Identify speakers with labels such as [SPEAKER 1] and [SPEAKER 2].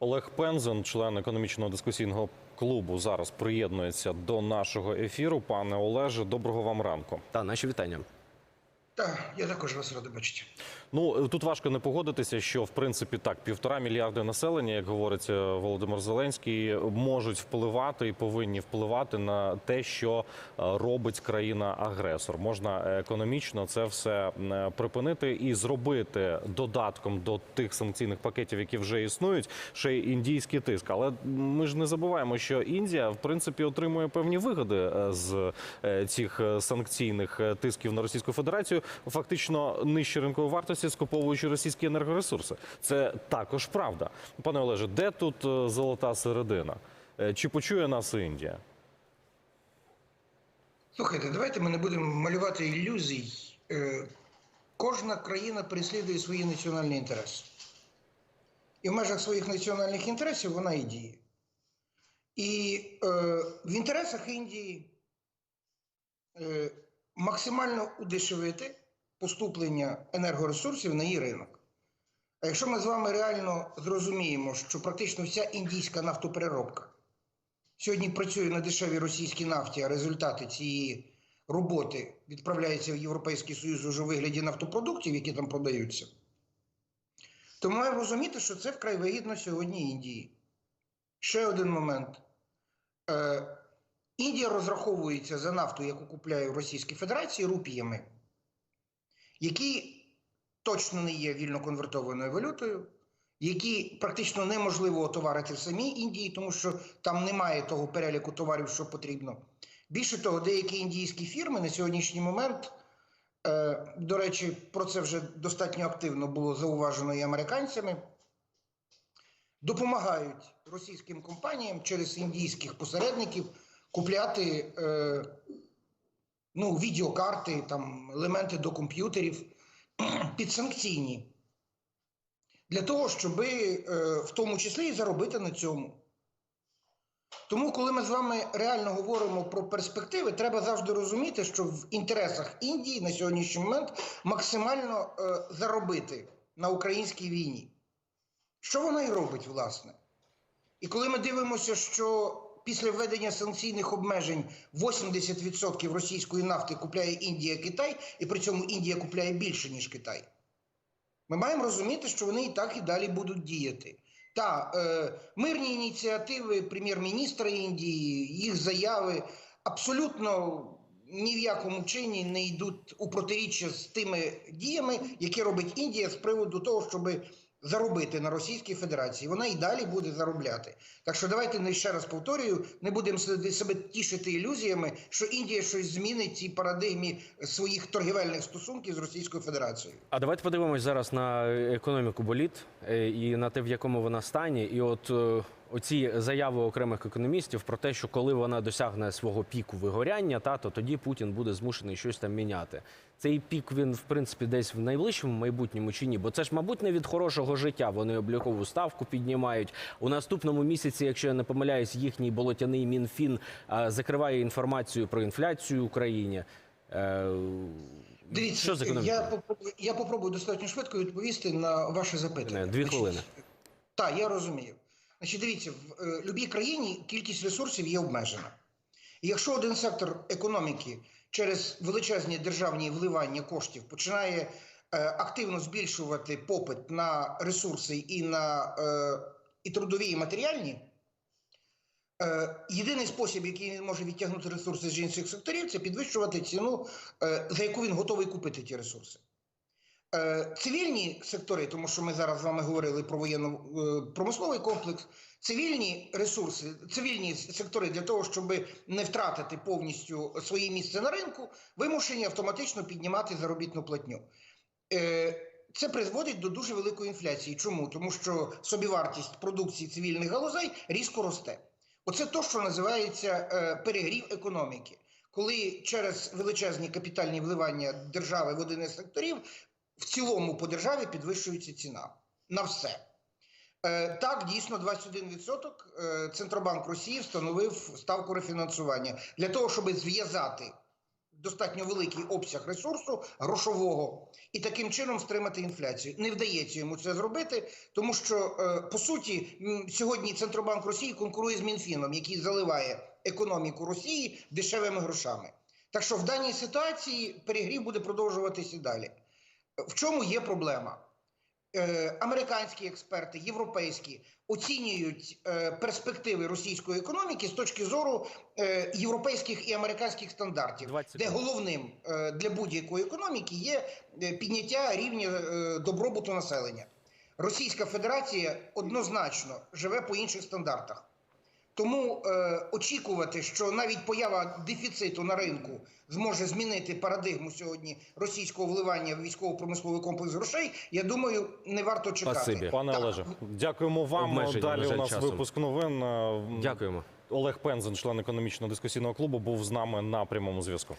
[SPEAKER 1] Олег Пензен, член економічного дискусійного клубу, зараз приєднується до нашого ефіру. Пане Олеже, доброго вам ранку.
[SPEAKER 2] Та наші вітання.
[SPEAKER 3] Так, я також вас радий бачити.
[SPEAKER 1] Ну тут важко не погодитися, що в принципі так півтора мільярди населення, як говорить е, Володимир Зеленський, можуть впливати і повинні впливати на те, що е, робить країна-агресор. Можна економічно це все е, припинити і зробити додатком до тих санкційних пакетів, які вже існують, ще й індійський тиск. Але ми ж не забуваємо, що Індія в принципі отримує певні вигоди з цих санкційних тисків на Російську Федерацію, фактично нижче ринкової вартості, скуповуючи російські енергоресурси. Це також правда. Пане Олеже, де тут е, золота середина? Е, Чи почує нас Індія?
[SPEAKER 3] Слухайте, давайте ми не будемо малювати ілюзій. Е, Кожна країна переслідує свої національні інтереси. І в межах своїх національних інтересів вона і діє. І е, в інтересах Індії е, максимально удешевити поступлення енергоресурсів на її ринок. А якщо ми з вами реально зрозуміємо, що практично вся індійська нафтопереробка сьогодні працює на дешевій російській нафті, а результати цієї роботи відправляються в Європейський Союз уже у вигляді нафтопродуктів, які там продаються, то ми маємо розуміти, що це вкрай вигідно сьогодні Індії. Ще один момент. Індія розраховується за нафту, яку купляє Російській Федерації, рупіями, які точно не є вільно конвертованою валютою, які практично неможливо отоварити в самій Індії, тому що там немає того переліку товарів, що потрібно. Більше того, деякі індійські фірми на сьогоднішній момент, е, до речі, про це вже достатньо активно було зауважено і американцями, допомагають російським компаніям через індійських посередників купляти е, ну, відеокарти, там, елементи до комп'ютерів підсанкційні. Для того, щоб е, в тому числі і заробити на цьому. Тому, коли ми з вами реально говоримо про перспективи, треба завжди розуміти, що в інтересах Індії на сьогоднішній момент максимально е, заробити на українській війні. Що вона і робить, власне? І коли ми дивимося, що після введення санкційних обмежень 80% російської нафти купляє Індія Китай, і при цьому Індія купляє більше, ніж Китай. Ми маємо розуміти, що вони і так і далі будуть діяти. Та е, мирні ініціативи прем'єр-міністра Індії, їх заяви абсолютно ні в якому чині не йдуть у протиріччя з тими діями, які робить Індія з приводу того, щоб заробити на Російській Федерації. Вона і далі буде заробляти. Так що давайте не ще раз повторюю, не будемо себе тішити ілюзіями, що Індія щось змінить цій парадигмі своїх торгівельних стосунків з Російською Федерацією.
[SPEAKER 2] А давайте подивимось зараз на економіку боліт е, і на те, в якому вона стані. І от е, оці заяви окремих економістів про те, що коли вона досягне свого піку вигоряння, та то тоді Путін буде змушений щось там міняти. Цей пік він в принципі десь в найближчому майбутньому чи ні? Бо це ж, мабуть, не від хорошого життя. Вони облікову ставку піднімають у наступному місяці. Якщо я не помиляюсь, їхній болотяний мінфін е, закриває інформацію про інфляцію в Україні. Е,
[SPEAKER 3] Дивіться,
[SPEAKER 2] що з економікою?
[SPEAKER 3] я я попробую достатньо швидко відповісти на ваше запитання.
[SPEAKER 2] Дві хвилини.
[SPEAKER 3] Так, я розумію. Значить, дивіться, в е, будь-якій країні кількість ресурсів є обмежена. І якщо один сектор економіки через величезні державні вливання коштів починає е, активно збільшувати попит на ресурси і на е, і трудові, і матеріальні, Е, єдиний спосіб, який він може відтягнути ресурси з інших секторів, це підвищувати ціну, е, за яку він готовий купити ті ресурси. Е, цивільні сектори, тому що ми зараз з вами говорили про воєнно-промисловий комплекс, цивільні ресурси, цивільні сектори для того, щоб не втратити повністю своє місце на ринку, вимушені автоматично піднімати заробітну платню. Е, це призводить до дуже великої інфляції. Чому? Тому що собівартість продукції цивільних галузей різко росте. Оце то, що називається е, перегрів економіки, коли через величезні капітальні вливання держави в один із секторів в цілому по державі підвищується ціна на все. Е, так, дійсно, 21% е, Центробанк Росії встановив ставку рефінансування для того, щоб зв'язати достатньо великий обсяг ресурсу грошового і таким чином стримати інфляцію. Не вдається йому це зробити, тому що е, по суті сьогодні Центробанк Росії конкурує з Мінфіном, який заливає економіку Росії дешевими грошами. Так що в даній ситуації перегрів буде продовжуватися далі. В чому є проблема? Е, американські експерти, європейські оцінюють е, перспективи російської економіки з точки зору е, європейських і американських стандартів,
[SPEAKER 2] 20
[SPEAKER 3] де головним для будь-якої економіки є підняття рівня добробуту населення. Російська Федерація однозначно живе по інших стандартах. Тому е, очікувати, що навіть поява дефіциту на ринку зможе змінити парадигму сьогодні російського вливання в військово-промисловий комплекс грошей, я думаю, не варто чекати.
[SPEAKER 2] Спасибі.
[SPEAKER 1] Пане
[SPEAKER 3] Так.
[SPEAKER 1] Олеже, дякуємо вам.
[SPEAKER 2] Обмеження,
[SPEAKER 1] Далі у нас
[SPEAKER 2] часом.
[SPEAKER 1] випуск новин. Е,
[SPEAKER 2] Дякуємо.
[SPEAKER 1] Олег Пензен, член економічно-дискусійного клубу, був з нами на прямому зв'язку.